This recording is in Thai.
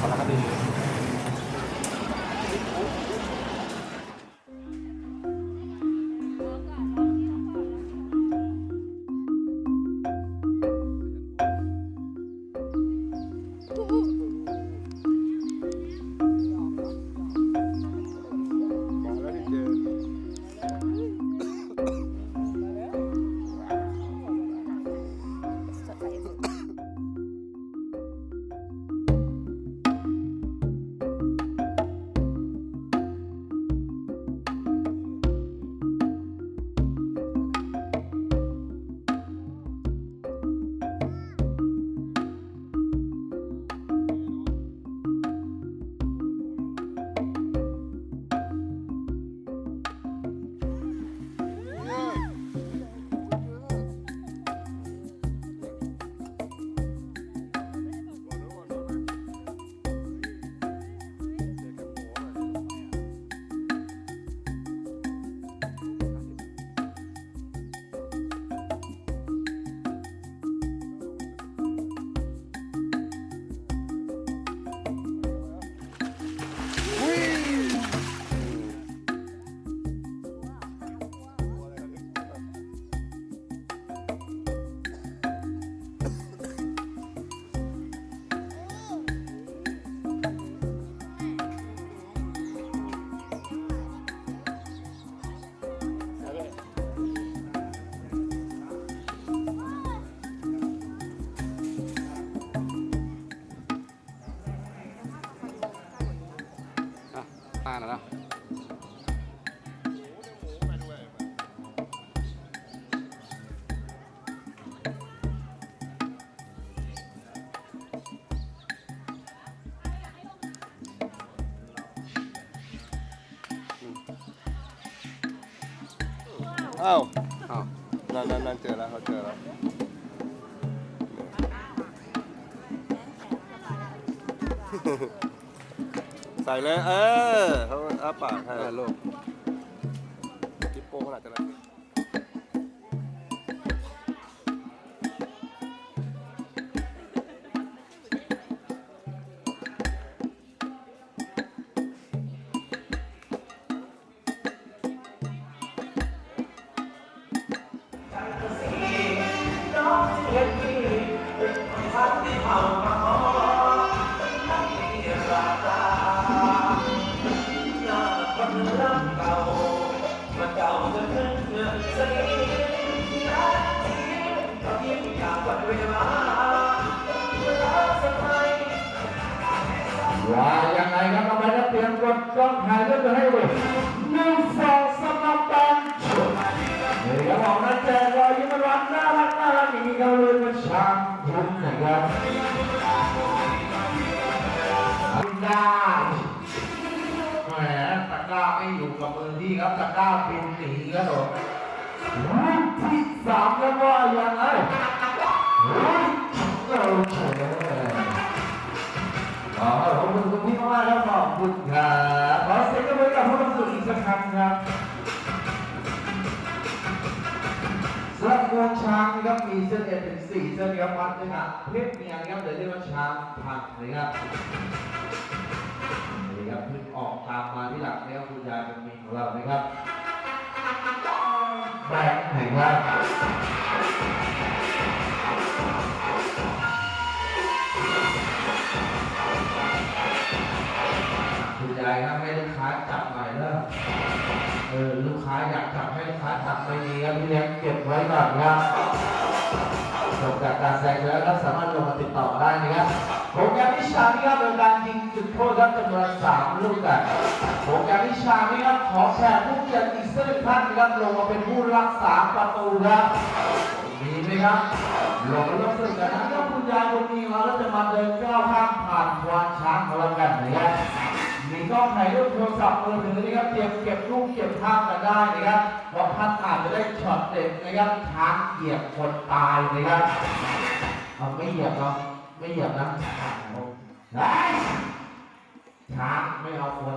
สา รสารคดีอะมาแล้วนะอ้าวอ้าวนั่นนั่นนั่นเจอแล้วเขาเจอแล้ว ใส่เลยเออเขาอ้าปากให้ลูกจิปโป้ขนาดจะนั้น ว่ายังไงครับเราไปแล้วเตรียมกดกล้องถ่ายรูปกันให้ดูหนึ่งสองสามนับแปดชุดนี่ครับผมนะแจกรอยยิ้มหวานน่ารักน่ารักอย่างนี้ก็เลยมาช่างคุณนะครับได้แหมตะกร้าไม่อยู่กับมือที่ครับตะกร้าบินหนีครับผมรุ่นที่สามแล้วว่ายังไง คุณครับขอเสียงปรบมือกับผู้ร่วมสนุกอีกสักครั้งครับสำหรับงวงช้างนะครับมีเส้นเอ็นเป็นสี่เส้นครับวัดนะครับเพศเมียนะครับเดี๋ยวเรียกว่าช้างผักนะครับนี่ครับเพิ่งออกตามมาที่หลังนะครับคุณยายเป็นมีของเรานะครับแบงค์แห่งครั เออลูกค้าอยากจับให้ลูกค้าจับไม่ดีครับพี่เลี้ยงเก็บไว้ก่อนครับจบจากการแสดงแล้วก็สามารถลงมาติดต่อได้นะครับโปรแกรมวิชานี้ครับเป็นการยิงจุดโทษครับจำนวนสามลูกกันโปรแกรมวิชานี้ครับขอแขกผู้เกียรติอีกสักหนึ่งท่านนะครับลงมาเป็นผู้รักษาประตูครับมีไหมครับลงมาลงสึกกันนะครับคุณยายคนนี้มาแล้วจะมาเดินก้าวข้าม โทรศัพท์มือถือนะครับเตรียมเก็บรูปเก็บภาพกันได้นะครับเพราะท่านอาจจะได้ช็อตเด็ดนะครับช้างเหยียบคนตายนะครับเอาไม่เหยียบเนาะไม่เหยียบนะช้างไม่เอาคน